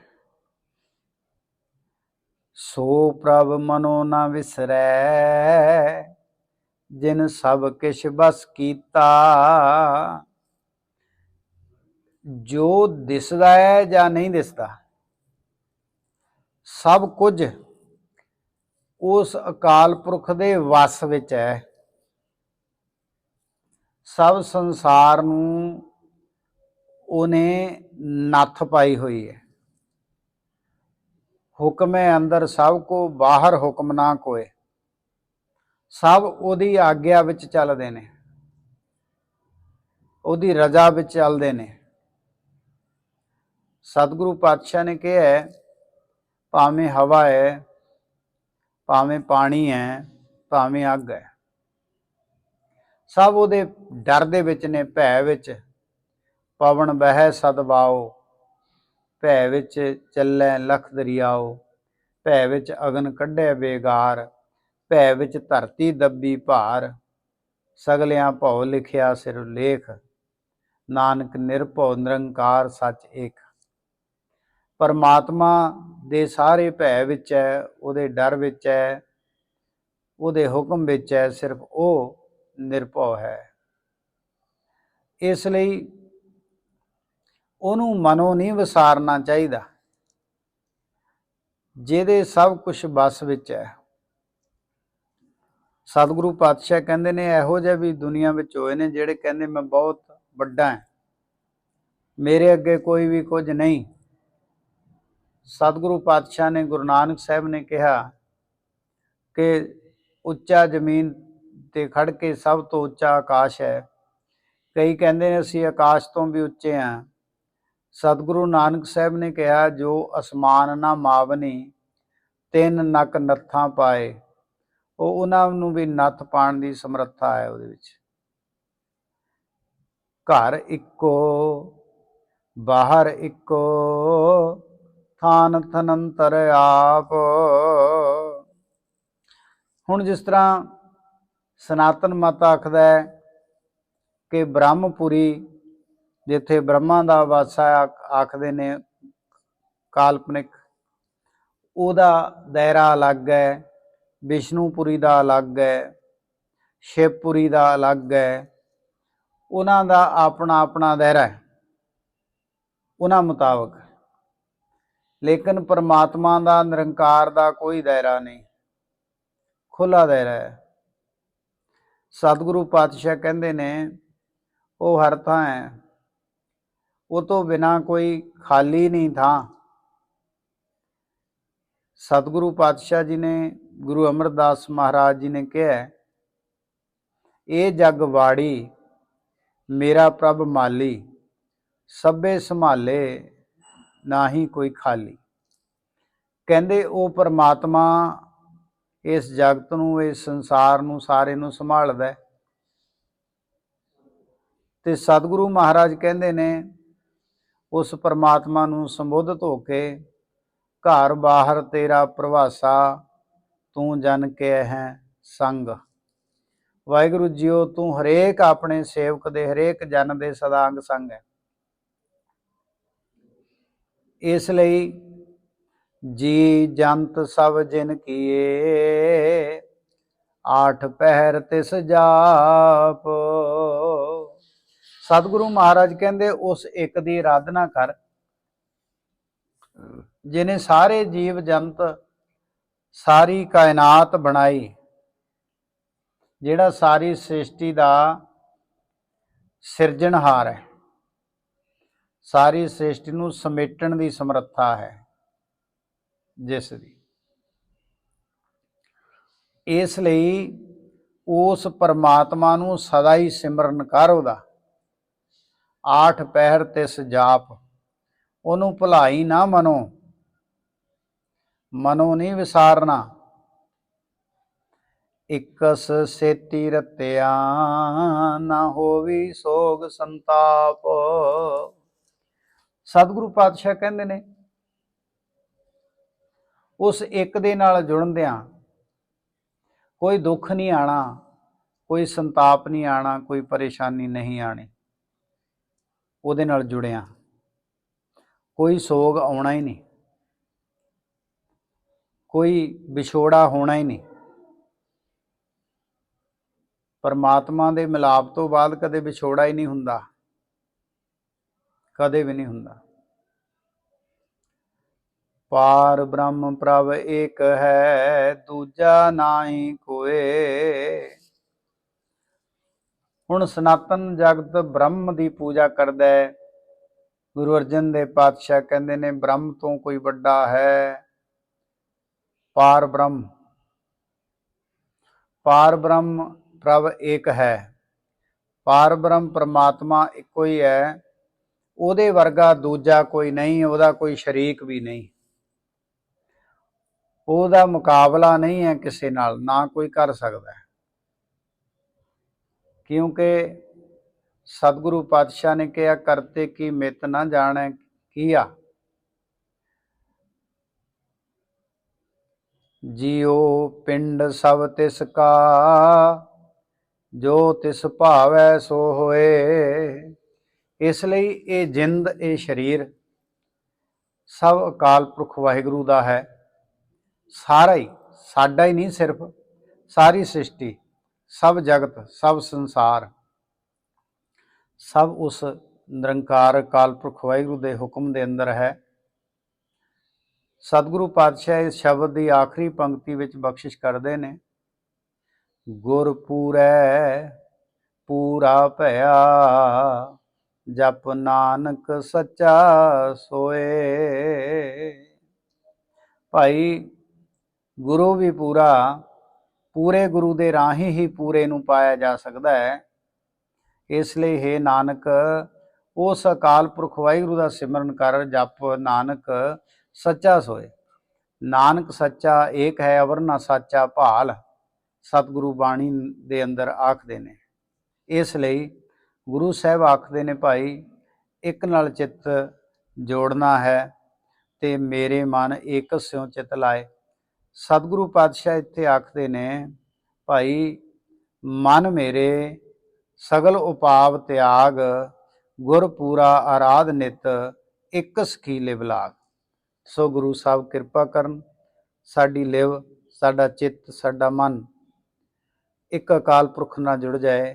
S1: ਸੋ ਪ੍ਰਭ ਮਨੋ ਨਾ ਵਿਸਰੈ, ਜਿਨ ਸਭ ਕਿਛ ਬਸ ਕੀਤਾ। ਜੋ ਦਿਸਦਾ ਹੈ ਜਾਂ ਨਹੀਂ ਦਿਸਦਾ, ਸਭ ਕੁਝ ਉਸ ਅਕਾਲ ਪੁਰਖ ਦੇ ਵਸ ਵਿੱਚ ਹੈ। ਸਭ ਸੰਸਾਰ ਨੂੰ ਉਹਨੇ ਨੱਥ ਪਾਈ ਹੋਈ ਹੈ। ਹੁਕਮ ਅੰਦਰ ਸਭ ਕੋ ਬਾਹਰ ਹੁਕਮ ਨਾ ਕੋਏ। ਸਭ ਉਹਦੀ ਆਗਿਆ ਵਿੱਚ ਚੱਲਦੇ ਨੇ। ਉਹਦੀ ਰਜ਼ਾ ਵਿੱਚ ਚੱਲਦੇ ਨੇ। ਸਤਿਗੁਰੂ ਪਾਤਸ਼ਾਹ ਨੇ ਕਿਹਾ ਹੈ, ਭਾਵੇਂ ਹਵਾ ਹੈ ਭਾਵੇਂ ਪਾਣੀ ਹੈ, ਭਾਵੇਂ ਅੱਗ ਹੈ। ਸਭ ਉਹਦੇ ਡਰ ਦੇ ਵਿੱਚ ਨੇ, ਭੈ ਵਿੱਚ। ਪਵਨ ਬਹਿ ਸਦਵਾਓ ਭੈ ਵਿੱਚ ਚੱਲੈ ਲਖ ਦਰਿਆਓ। ਭੈ ਵਿੱਚ ਅਗਨ ਕੱਢੈ ਬੇਗਾਰ ਭੈ ਵਿੱਚ ਧਰਤੀ ਦੱਬੀ ਭਾਰ। ਸਗਲਿਆਂ ਭਉ ਲਿਖਿਆ ਸਿਰ ਲੇਖ, ਨਾਨਕ ਨਿਰਭਉ ਨਿਰੰਕਾਰ ਸੱਚ ਏਕ। ਪਰਮਾਤਮਾ ਦੇ ਸਾਰੇ ਭੈ ਵਿੱਚ ਹੈ, ਉਹਦੇ ਡਰ ਵਿੱਚ ਹੈ, ਉਹਦੇ ਹੁਕਮ ਵਿੱਚ ਹੈ, ਸਿਰਫ ਉਹ ਨਿਰਭਉ ਹੈ। ਇਸ ਲਈ ਉਹਨੂੰ ਮਨੋਂ ਨਹੀਂ ਵਿਸਾਰਨਾ ਚਾਹੀਦਾ, ਜਿਹਦੇ ਸਭ ਕੁਝ ਬਸ ਵਿੱਚ ਹੈ। ਸਤਿਗੁਰੂ ਪਾਤਸ਼ਾਹ ਕਹਿੰਦੇ ਨੇ, ਇਹੋ ਜਿਹੇ ਵੀ ਦੁਨੀਆ ਵਿੱਚ ਹੋਏ ਨੇ ਜਿਹੜੇ ਕਹਿੰਦੇ, ਮੈਂ ਬਹੁਤ ਵੱਡਾ ਹਾਂ, ਮੇਰੇ ਅੱਗੇ ਕੋਈ ਵੀ ਕੁਝ ਨਹੀਂ। ਸਤਿਗੁਰੂ ਪਾਤਸ਼ਾਹ ਨੇ ਗੁਰੂ ਨਾਨਕ ਸਾਹਿਬ ਨੇ ਕਿਹਾ ਕਿ ਉੱਚਾ ਜ਼ਮੀਨ ਤੇ ਖੜ ਕੇ ਸਭ ਤੋਂ ਉੱਚਾ ਆਕਾਸ਼ ਹੈ। ਕਈ ਕਹਿੰਦੇ ਨੇ ਅਸੀਂ ਆਕਾਸ਼ ਤੋਂ ਵੀ ਉੱਚੇ ਹਾਂ। ਸਤਿਗੁਰੂ ਨਾਨਕ ਸਾਹਿਬ ਨੇ ਕਿਹਾ, ਜੋ ਅਸਮਾਨ ਨਾ ਮਾਵਨੀ, ਤਿੰਨ ਨਕ ਨੱਥਾਂ ਪਾਏ। ਉਹ ਉਹਨਾਂ ਨੂੰ ਵੀ ਨੱਥ ਪਾਣ ਦੀ ਸਮਰੱਥਾ ਹੈ ਉਹਦੇ ਵਿੱਚ। ਘਰ ਇੱਕੋ, ਬਾਹਰ ਇੱਕੋ ਥਾਨ ਥਨੰਤਰ ਆਪ। ਹੁਣ ਜਿਸ ਤਰ੍ਹਾਂ ਸਨਾਤਨ ਮਤ ਆਖਦਾ ਹੈ ਕਿ ਬ੍ਰਹਮਪੁਰੀ, ਜਿੱਥੇ ਬ੍ਰਹਮਾ ਦਾ ਵਾਸਾ ਆ- ਆਖਦੇ ਨੇ ਕਾਲਪਨਿਕ, ਉਹਦਾ ਦਾਇਰਾ ਅਲੱਗ ਹੈ, ਵਿਸ਼ਨੂਪੁਰੀ ਦਾ ਅਲੱਗ ਹੈ, ਸ਼ਿਵਪੁਰੀ ਦਾ ਅਲੱਗ ਹੈ, ਉਹਨਾਂ ਦਾ ਆਪਣਾ ਆਪਣਾ ਦਾਇਰਾ ਹੈ, ਉਹਨਾਂ ਮੁਤਾਬਕ। ਲੇਕਿਨ ਪਰਮਾਤਮਾ ਦਾ, ਨਿਰੰਕਾਰ ਦਾ ਕੋਈ ਦਾਇਰਾ ਨਹੀਂ। ਖੁੱਲਾ ਦਾਇਰਾ ਹੈ। ਸਤਿਗੁਰੂ ਪਾਤਸ਼ਾਹ ਕਹਿੰਦੇ ਨੇ, ਉਹ ਹਰ ਥਾਂ ਹੈ। ਉਹ ਤੋਂ ਬਿਨਾ ਕੋਈ ਖਾਲੀ ਨਹੀਂ ਥਾਂ। ਸਤਿਗੁਰੂ ਪਾਤਸ਼ਾਹ ਜੀ ਨੇ, ਗੁਰੂ ਅਮਰਦਾਸ ਮਹਾਰਾਜ ਜੀ ਨੇ ਕਿਹਾ ਇਹ ਜਗ ਵਾੜੀ, ਮੇਰਾ ਪ੍ਰਭ ਮਾਲੀ, ਸਭੇ ਸੰਭਾਲੇ ਨਾ ਹੀ ਕੋਈ ਖਾਲੀ। ਕਹਿੰਦੇ ਉਹ ਪਰਮਾਤਮਾ ਇਸ ਜਗਤ ਨੂੰ, ਇਸ ਸੰਸਾਰ ਨੂੰ, ਸਾਰੇ ਨੂੰ ਸੰਭਾਲਦਾ ਤੇ ਸਤਿਗੁਰੂ ਮਹਾਰਾਜ ਕਹਿੰਦੇ ਨੇ, ਉਸ ਪਰਮਾਤਮਾ ਨੂੰ ਸੰਬੋਧਿਤ ਹੋ ਕੇ, ਘਰ ਬਾਹਰ ਤੇਰਾ ਪ੍ਰਵਾਸਾ, ਤੂੰ ਜਨ ਕੇ ਹੈ ਸੰਗ। ਵਾਹਿਗੁਰੂ ਜੀਓ, ਤੂੰ ਹਰੇਕ ਆਪਣੇ ਸੇਵਕ ਦੇ, ਹਰੇਕ ਜਨ ਦੇ ਸਦਾ ਅੰਗ ਸੰਗ ਹੈ। ਇਸ ਲਈ ਜੀ ਜੰਤ ਸਭ ਜਿਨ ਕੀਏ, ਆਠ ਪਹਿਰ ਤਿਸ ਜਾਪ। ਸਤਿਗੁਰੂ ਮਹਾਰਾਜ ਕਹਿੰਦੇ, ਉਸ ਇੱਕ ਦੀ ਆਰਾਧਨਾ ਕਰ, ਜਿਨੇ ਸਾਰੇ ਜੀਵ ਜੰਤ ਸਾਰੀ ਕਾਇਨਾਤ ਬਣਾਈ, ਜਿਹੜਾ ਸਾਰੀ ਸ੍ਰਿਸ਼ਟੀ ਦਾ ਸਿਰਜਣਹਾਰ ਹੈ। ਸਾਰੀ ਸ੍ਰਿਸ਼ਟੀ ਨੂੰ ਸਮੇਟਣ ਦੀ ਸਮਰੱਥਾ ਹੈ। ਜਿਸ ਦੀ। ਇਸ ਲਈ ਉਸ ਪਰਮਾਤਮਾ ਨੂੰ ਸਦਾ ਹੀ ਸਿਮਰਨ ਕਰ ਉਹਦਾ। ਆਠ ਪਹਿਰ ਤਿਸ ਜਾਪ। ਉਹਨੂੰ ਭੁਲਾਈ ਨਾ ਮਨੋ। ਮਨੋ ਨਹੀਂ ਵਿਸਾਰਨਾ। ਇਕਸ ਸੇਤੀ ਰਤਿਆ ਨਾ ਹੋਵੀ ਸੋਗ ਸੰਤਾਪ। ਸਤਿਗੁਰੂ ਪਾਤਸ਼ਾਹ ਕਹਿੰਦੇ ਨੇ, ਉਸ ਇੱਕ ਦੇ ਨਾਲ ਜੁੜਨਦਿਆਂ ਕੋਈ ਦੁੱਖ ਨਹੀਂ ਆਣਾ, ਕੋਈ ਸੰਤਾਪ ਨਹੀਂ ਆਣਾ, ਕੋਈ ਪਰੇਸ਼ਾਨੀ ਨਹੀਂ ਆਣੀ। ਉਹਦੇ ਨਾਲ ਜੁੜਿਆ। ਕੋਈ ਸੋਗ ਆਉਣਾ ਹੀ ਨਹੀਂ। ਕੋਈ ਵਿਛੋੜਾ ਹੋਣਾ ਹੀ ਨਹੀਂ। ਪਰਮਾਤਮਾ ਦੇ ਮਿਲਾਪ ਤੋਂ ਬਾਅਦ ਕਦੇ ਵਿਛੋੜਾ ਹੀ ਨਹੀਂ ਹੁੰਦਾ। ਕਦੇ ਵੀ ਨਹੀਂ ਹੁੰਦਾ। ਪਾਰ ਬ੍ਰਹਮ ਪ੍ਰਭ ਏਕ ਹੈ, ਦੂਜਾ ਨਾਹੀ ਕੋਏ। ਹੁਣ ਸਨਾਤਨ ਜਗਤ ਬ੍ਰਹਮ ਦੀ ਪੂਜਾ ਕਰਦਾ ਹੈ। ਗੁਰੂ ਅਰਜਨ ਦੇ ਪਾਤਸ਼ਾਹ ਕਹਿੰਦੇ ਨੇ, ਬ੍ਰਹਮ ਤੋਂ ਕੋਈ ਵੱਡਾ ਹੈ, ਪਾਰ ਬ੍ਰਹਮ। ਪਾਰ ਬ੍ਰਹਮ ਪ੍ਰਭ ਏਕ ਹੈ, ਪਾਰ ਬ੍ਰਹਮ ਪਰਮਾਤਮਾ ਇੱਕੋ ਹੀ ਹੈ। ਉਹਦੇ ਵਰਗਾ ਦੂਜਾ ਕੋਈ ਨਹੀਂ, ਉਹਦਾ ਕੋਈ ਸ਼ਰੀਕ ਵੀ ਨਹੀਂ। ਉਹਦਾ ਮੁਕਾਬਲਾ ਨਹੀਂ ਹੈ ਕਿਸੇ ਨਾਲ, ਨਾ ਕੋਈ ਕਰ ਸਕਦਾ ਕਿਉਂਕਿ ਸਤਿਗੁਰੂ ਪਾਤਸ਼ਾਹ ਨੇ ਕਿਹਾ, ਕਰਤੇ ਕੀ ਮਿਤ ਨਾ ਜਾਣੈ ਕੀਆ। ਜਿਉ ਪਿੰਡ ਸਭ ਤਿਸ ਕਾ, ਜੋ ਤਿਸ ਭਾਵੈ ਸੋ ਹੋਏ। ਇਸ ਲਈ ਇਹ ਜਿੰਦ, ਇਹ ਸਰੀਰ ਸਭ ਅਕਾਲ ਪੁਰਖ ਵਾਹਿਗੁਰੂ ਦਾ ਹੈ। ਸਾਰਾ ਹੀ, ਸਾਡਾ ਹੀ ਨਹੀਂ ਸਿਰਫ, ਸਾਰੀ ਸ੍ਰਿਸ਼ਟੀ, ਸਭ ਜਗਤ, ਸਭ ਸੰਸਾਰ, ਸਭ ਉਸ ਨਿਰੰਕਾਰ ਅਕਾਲ ਪੁਰਖ ਵਾਹਿਗੁਰੂ ਦੇ ਹੁਕਮ ਦੇ ਅੰਦਰ ਹੈ। ਸਤਿਗੁਰੂ ਪਾਤਸ਼ਾਹ ਇਸ ਸ਼ਬਦ ਦੀ ਆਖਰੀ ਪੰਕਤੀ ਵਿੱਚ ਬਖਸ਼ਿਸ਼ ਕਰਦੇ ਨੇ ਗੁਰਪੂਰੈ ਪੂਰਾ ਭਇਆ ਜਪ ਨਾਨਕ ਸੱਚਾ ਸੋਏ। ਭਾਈ, ਗੁਰੂ ਵੀ ਪੂਰਾ, ਪੂਰੇ ਗੁਰੂ ਦੇ ਰਾਹੀਂ ਹੀ ਪੂਰੇ ਨੂੰ ਪਾਇਆ ਜਾ ਸਕਦਾ ਹੈ। ਇਸ ਲਈ ਹੈ ਨਾਨਕ, ਉਸ ਅਕਾਲ ਪੁਰਖ ਵਾਹਿਗੁਰੂ ਦਾ ਸਿਮਰਨ ਕਰ, ਜਪ ਨਾਨਕ ਸੱਚਾ ਸੋਏ। ਨਾਨਕ ਸੱਚਾ ਏਕ ਹੈ ਅਵਰ ਨਾ ਸਾਚਾ ਭਾਲ। ਸਤਿਗੁਰੂ ਬਾਣੀ ਦੇ ਅੰਦਰ ਆਖਦੇ ਨੇ। ਇਸ ਲਈ ਗੁਰੂ ਸਾਹਿਬ ਆਖਦੇ ਨੇ, ਭਾਈ, ਇੱਕ ਨਾਲ ਚਿੱਤ ਜੋੜਨਾ ਹੈ ਤੇ ਮੇਰੇ ਮਨ ਏਕਸਿਉ ਚਿਤ ਲਾਏ। ਸਤਿਗੁਰੂ ਪਾਤਸ਼ਾਹ ਇੱਥੇ ਆਖਦੇ ਨੇ, ਭਾਈ, ਮਨ ਮੇਰੇ ਸਗਲ ਉਪਾਵ ਤਿਆਗ ਗੁਰ ਪੂਰਾ ਆਰਾਧ ਨਿਤ ਇੱਕ ਸਕੀਲੇ ਬਲਾਗ। ਸੋ ਗੁਰੂ ਸਾਹਿਬ ਕਿਰਪਾ ਕਰਨ, ਸਾਡੀ ਲਿਵ, ਸਾਡਾ ਚਿੱਤ, ਸਾਡਾ ਮਨ ਇੱਕ ਅਕਾਲ ਪੁਰਖ ਨਾਲ ਜੁੜ ਜਾਏ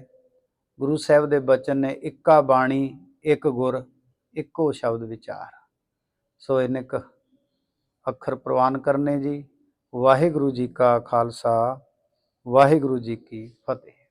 S1: ਗੁਰੂ ਸਾਹਿਬ ਦੇ ਬਚਨ ਨੇ ਇੱਕਾ ਬਾਣੀ, ਇੱਕ ਗੁਰ, ਇੱਕੋ ਸ਼ਬਦ ਵਿਚਾਰ। ਸੋ ਇਹਨੇ ਕ ਅੱਖਰ ਪ੍ਰਵਾਨ ਕਰਨੇ ਜੀ। ਵਾਹਿਗੁਰੂ ਜੀ ਕਾ ਖਾਲਸਾ, ਵਾਹਿਗੁਰੂ ਜੀ ਕੀ ਫਤਿਹ।